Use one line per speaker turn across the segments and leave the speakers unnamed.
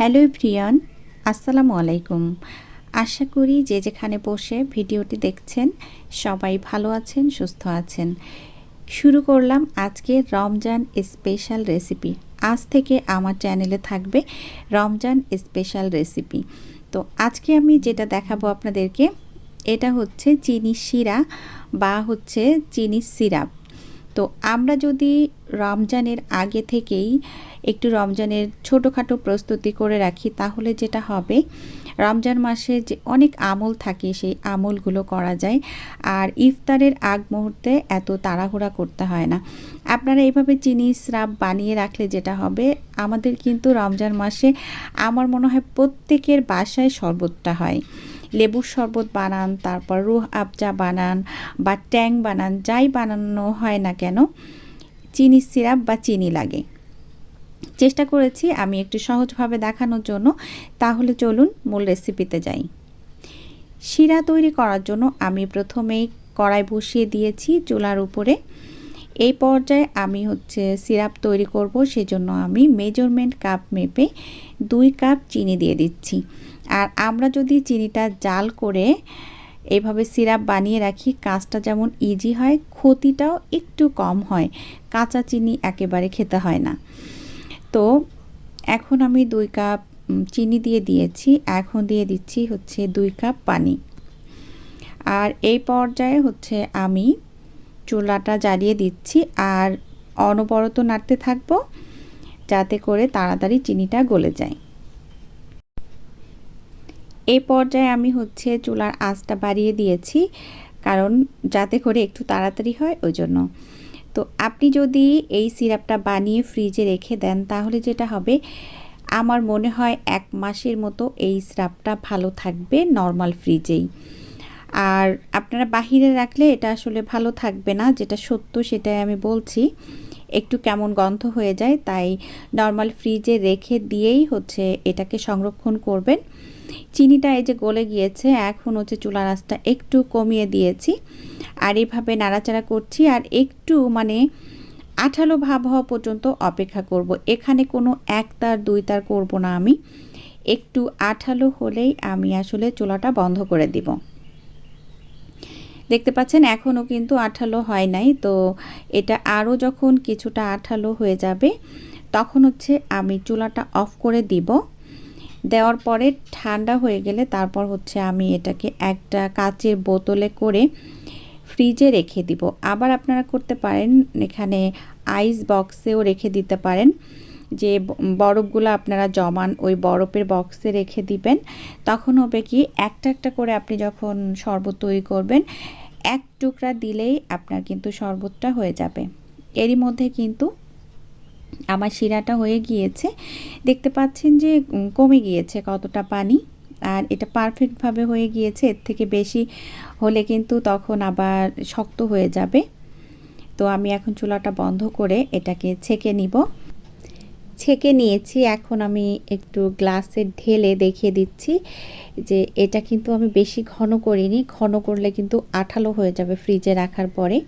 Hello প্রিয়ন, আসসালামু আলাইকুম। আশা করি যে যেখানে বসে ভিডিওটি দেখছেন, সবাই ভালো আছেন, সুস্থ আছেন। শুরু করলাম আজকে রমজান স্পেশাল রেসিপি। আজ থেকে আমার চ্যানেলে থাকবে রমজান স্পেশাল রেসিপি। তো আজকে আমি যেটা দেখাবো আপনাদেরকে, এটা হচ্ছে চিনি শিরা বা হচ্ছে চিনি সিরাপ। তো আমরা যদি রমজানের আগে থেকেই একটু রমজানের ছোটোখাটো প্রস্তুতি করে রাখি, তাহলে যেটা হবে, রমজান মাসে যে অনেক আমল থাকে, সেই আমলগুলো করা যায়। আর ইফতারের আগ মুহূর্তে এত তাড়াহুড়া করতে হয় না। আপনারা এইভাবে চিনি, স্রাব বানিয়ে রাখলে যেটা হবে, আমাদের কিন্তু রমজান মাসে আমার মনে হয় প্রত্যেকের বাসায় শরবতটা হয়। লেবুর শরবত বানান, তারপর রুহ আবজা বানান বা ট্যাং বানান, যাই বানানো হয় না কেন চিনি সিরাপ বা চিনি লাগে। চেষ্টা করেছি আমি একটু সহজভাবে দেখানোর জন্য, তাহলে চলুন মূল রেসিপিতে যাই। শিরা তৈরি করার জন্য আমি প্রথমেই কড়াই বসিয়ে দিয়েছি চুলার উপরে। এই পর্যায়ে আমি হচ্ছে সিরাপ তৈরি করব, সেজন্য আমি মেজারমেন্ট কাপ মেপে দুই কাপ চিনি দিয়ে দিচ্ছি। আর আমরা যদি চিনিটা জাল করে এইভাবে সিরাপ বানিয়ে রাখি কাজটা যেমন ইজি হয়, ক্ষতিটাও একটু কম হয়। কাঁচা চিনি একেবারে খেতে হয় না। তো এখন আমি দুই কাপ চিনি দিয়ে দিয়েছি। এখন দিয়ে দিচ্ছি হচ্ছে দুই কাপ পানি। আর এই পর্যায়ে হচ্ছে আমি চুলাটা জ্বালিয়ে দিচ্ছি আর অনবরত নাড়তে থাকব যাতে করে তাড়াতাড়ি চিনিটা গলে যায়। এই পর্যায়ে আমি হচ্ছে চুলার আঁচটা বাড়িয়ে দিয়েছি, কারণ যাতে করে একটু তাড়াতাড়ি হয় ওই জন্য। তো আপনি যদি এই সিরাপটা বানিয়ে ফ্রিজে রেখে দেন, তাহলে যেটা হবে, আমার মনে হয় এক মাসের মতো এই সিরাপটা ভালো থাকবে নর্মাল ফ্রিজেই। আর আপনারা বাহিরে রাখলে এটা আসলে ভালো থাকবে না, যেটা সত্য সেটাই আমি বলছি। একটু কেমন গন্ধ হয়ে যায়, তাই নর্মাল ফ্রিজে রেখে দিয়েই হচ্ছে এটাকে সংরক্ষণ করবেন। চিনিটা এই যে গলে গিয়েছে, এখন হচ্ছে চুলা রাসটা একটু কমিয়ে দিয়েছি। আর এইভাবে নাড়াচাড়া করছি আর একটু মানে আঠালো ভাব হওয়া পর্যন্ত অপেক্ষা করব। এখানে কোনো এক তার দুই তার করব না আমি। একটু আঠালো হলেই আমি আসলে চুলাটা বন্ধ করে দিব। দেখতে পাচ্ছেন এখনও কিন্তু আঠালো হয় নাই। তো এটা আরও যখন কিছুটা আঠালো হয়ে যাবে, তখন হচ্ছে আমি চুলাটা অফ করে দিব। দেওয়ার পরে ঠান্ডা হয়ে গেলে তারপর হচ্ছে আমি এটাকে একটা কাচের বোতলে করে ফ্রিজে রেখে দিব। আবার আপনারা করতে পারেন, এখানে আইস বক্সেও রেখে দিতে পারেন। যে বরফগুলো আপনারা জমান ওই বরফের বক্সে রেখে দিবেন, তখন হবে কি একটা একটা করে আপনি যখন শরবত তৈরি করবেন, এক টুকরা দিলেই আপনার কিন্তু শরবতটা হয়ে যাবে। এরই মধ্যে কিন্তু আমার শিরাটা হয়ে গিয়েছে। দেখতে পাচ্ছেন যে কমে গিয়েছে কতটা পানি, আর এটা পারফেক্টভাবে হয়ে গিয়েছে, এর থেকে বেশি হলে কিন্তু তখন আবার শক্ত হয়ে যাবে। তো আমি এখন চুলাটা বন্ধ করে এটাকে ছেঁকে নিব। ছেঁকে নিয়েছি। এখন আমি একটু গ্লাসে ঢেলে দেখিয়ে দিচ্ছি যে এটা কিন্তু আমি বেশি ঘন করিনি। ঘন করলে কিন্তু আঠালো হয়ে যাবে ফ্রিজে রাখার পরে।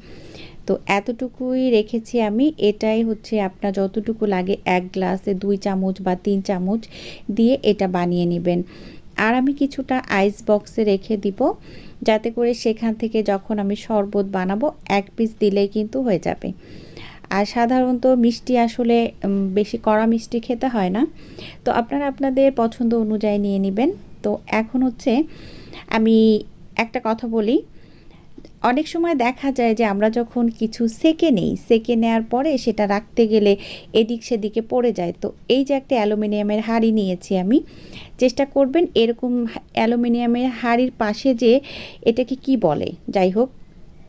তো এতটুকুই রেখেছি আমি। এটাই হচ্ছে আপনার যতটুকু লাগে এক গ্লাসে দুই চামচ বা তিন চামচ দিয়ে এটা বানিয়ে নেবেন। আর আমি কিছুটা আইস বক্সে রেখে দিব যাতে করে সেখান থেকে যখন আমি শরবত বানাবো এক পিস দিলেই কিন্তু হয়ে যাবে। আর সাধারণত মিষ্টি আসলে বেশি কড়া মিষ্টি খেতে হয় না। তো আপনারা আপনাদের পছন্দ অনুযায়ী নিয়ে নেবেন। তো এখন হচ্ছে আমি একটা কথা বলি। অনেক সময় দেখা যায় যে আমরা যখন কিছু সেকে নেই, সেকে নেওয়ার পরে সেটা রাখতে গেলে এদিক সেদিকে পড়ে যায়। তো এই যে একটা অ্যালুমিনিয়ামের হাঁড়ি নিয়েছি আমি, চেষ্টা করবেন এরকম অ্যালুমিনিয়ামের হাঁড়ির পাশে যে এটাকে কি বলে? যাই হোক।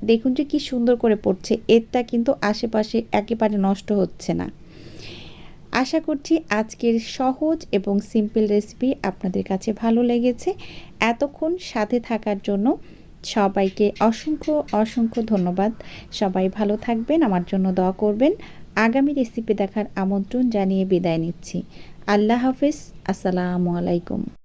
দেখুন যে কি সুন্দর করে পড়ছে। এরটা কিন্তু আশেপাশে একেবারে নষ্ট হচ্ছে না। আশা করছি আজকের সহজ এবং সিম্পল রেসিপি আপনাদের কাছে ভালো লেগেছে। এতক্ষণ সাথে থাকার জন্য সবাইকে অসংখ্য অসংখ্য ধন্যবাদ। সবাই ভালো থাকবেন, আমার জন্য দোয়া করবেন। আগামী রেসিপি দেখার আমন্ত্রণ জানিয়ে বিদায় নিচ্ছি। আল্লাহ হাফিজ, আসসালামু আলাইকুম।